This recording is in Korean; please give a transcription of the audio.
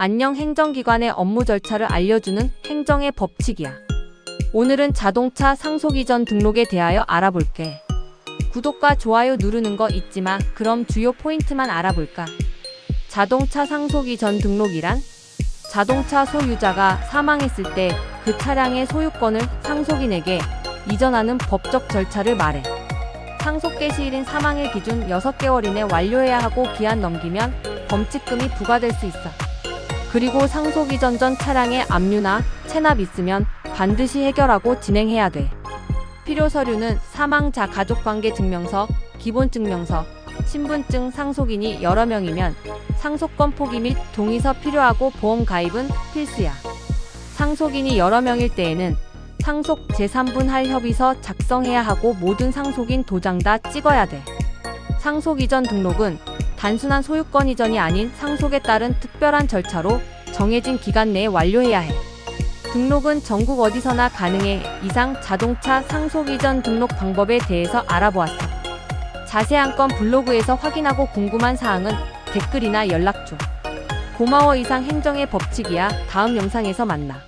안녕 행정기관의 업무 절차를 알려주는 행정의 법칙이야. 오늘은 자동차 상속 이전 등록에 대하여 알아볼게. 구독과 좋아요 누르는 거 잊지 마. 그럼 주요 포인트만 알아볼까? 자동차 상속 이전 등록이란 자동차 소유자가 사망했을 때 그 차량의 소유권을 상속인에게 이전하는 법적 절차를 말해. 상속 개시일인 사망일 기준 6개월 이내 완료해야 하고 기한 넘기면 범칙금이 부과될 수 있어. 그리고 상속 이전 전 차량에 압류나 체납 있으면 반드시 해결하고 진행해야 돼. 필요 서류는 사망자 가족관계 증명서, 기본 증명서, 신분증 상속인이 여러 명이면 상속권 포기 및 동의서 필요하고 보험 가입은 필수야. 상속인이 여러 명일 때에는 상속 제3분 할 협의서 작성해야 하고 모든 상속인 도장 다 찍어야 돼. 상속 이전 등록은 단순한 소유권 이전이 아닌 상속에 따른 특별한 절차로 정해진 기간 내에 완료해야 해. 등록은 전국 어디서나 가능해. 이상 자동차 상속 이전 등록 방법에 대해서 알아보았어. 자세한 건 블로그에서 확인하고 궁금한 사항은 댓글이나 연락 줘. 고마워 이상 행정의 법칙이야. 다음 영상에서 만나.